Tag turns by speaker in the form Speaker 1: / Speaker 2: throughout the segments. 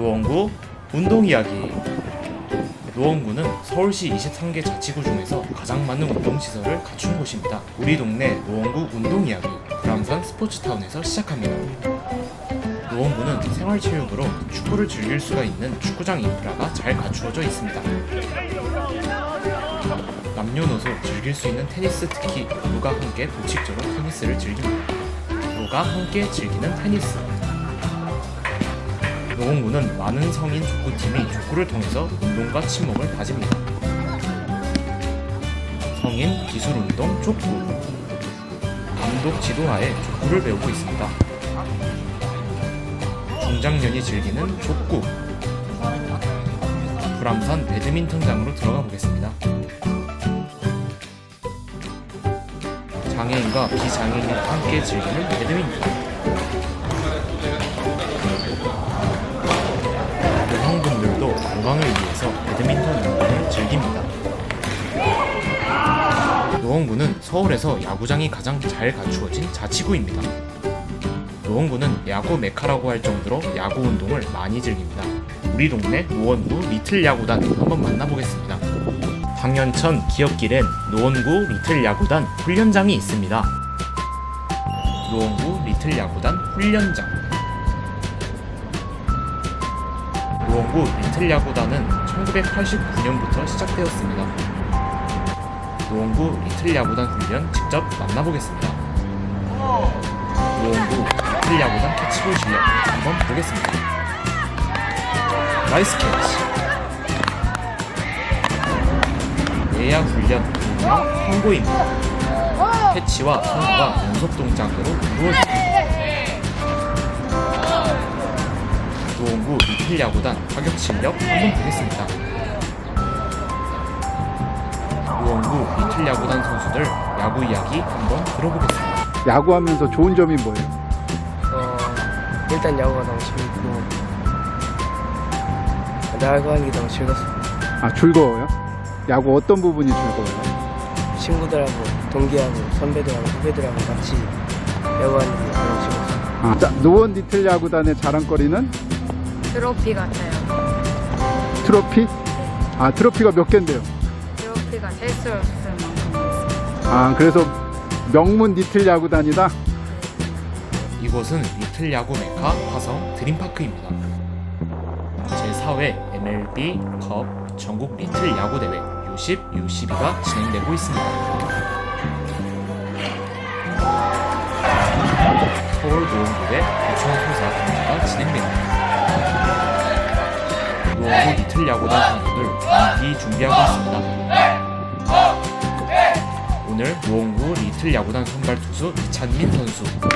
Speaker 1: 노원구 운동 이야기. 노원구는 서울시 23개 자치구 중에서 가장 많은 운동시설을 갖춘 곳입니다. 우리 동네 노원구 운동 이야기. 불암산 스포츠타운에서 시작합니다. 노원구는 생활체육으로 축구를 즐길 수가 있는 축구장 인프라가 잘 갖추어져 있습니다. 남녀노소 즐길 수 있는 테니스 특히 부부가 함께 복식적으로 테니스를 즐깁니다. 부부가 함께 즐기는 테니스. 노원구는 많은 성인 족구팀이 족구를 통해서 운동과 친목을 다집니다. 성인 기술 운동 족구. 감독 지도하에 족구를 배우고 있습니다. 중장년이 즐기는 족구. 불암산 배드민턴장으로 들어가 보겠습니다. 장애인과 비장애인이 함께 즐기는 배드민턴. 건강을 위해서 배드민턴 운동을 즐깁니다. 노원구는 서울에서 야구장이 가장 잘 갖추어진 자치구입니다. 노원구는 야구 메카라고 할 정도로 야구 운동을 많이 즐깁니다. 우리 동네 노원구 리틀 야구단 한번 만나보겠습니다. 당연천 기업길엔 노원구 리틀 야구단 훈련장이 있습니다. 노원구 리틀 야구단 훈련장. 노원구 리틀 야구단은 1989년부터 시작되었습니다. 노원구 리틀 야구단 훈련 직접 만나보겠습니다. 노원구 리틀 야구단 캐치볼 실력 한번 보겠습니다. 나이스 캐치. 예약 훈련 운영 통고입니다. 캐치와 선수가 연속 동작으로 이루어집니다. 리틀 야구단 타격 실력 한번 보겠습니다. 노원구 리틀 야구단 선수들 야구 이야기 한번 들어보겠습니다.
Speaker 2: 야구하면서 좋은 점이 뭐예요?
Speaker 3: 어, 일단 야구가 너무 재밌고 야구하는 게 너무 즐겁습니다.
Speaker 2: 아 즐거워요? 야구 어떤 부분이 즐거워요?
Speaker 3: 친구들하고 동기하고 선배들하고 후배들하고 같이 야구하는 게 너무 즐겁습니다.
Speaker 2: 아, 자, 노원 리틀 야구단의 자랑거리는
Speaker 4: 트로피 같아요.
Speaker 2: 트로피? 아 트로피가 몇 개인데요?
Speaker 4: 트로피가 셀 수 없을 만큼.
Speaker 2: 아 그래서 명문 리틀 야구단이다?
Speaker 1: 이곳은 리틀 야구 메카 화성 드림파크입니다. 제4회 MLB 컵 전국 리틀 야구 대회 U10, U12가 진행되고 있습니다. 서울 노원구의 부천 소사 경기가 진행됩니다. 노원구 리틀 야구단 선수들 경기 준비하고 있습니다. 오늘 노원구 리틀 야구단 선발 투수 이찬민 선수 1회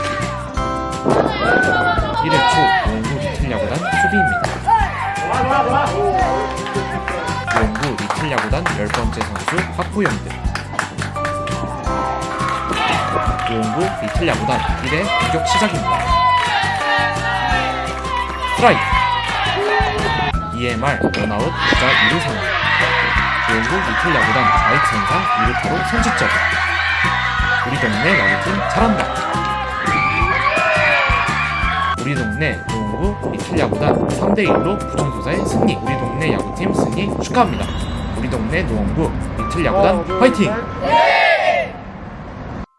Speaker 1: 초 노원구 리틀 야구단 수비입니다. 노원구 리틀 야구단 10번째 선수 박구영들 노원구 리틀 야구단 1회 공격 시작입니다. 스트라이크 EMR 원아웃 주자 2루 상황. 노원구 리틀 야구단 좌익 선상 2루타로 선취점 우리 동네 야구팀 잘한다. 우리 동네 노원구 리틀 야구단 3대1로 부천소사의 승리. 우리 동네 야구팀 승리 축하합니다. 우리 동네 노원구 리틀 야구단 화이팅!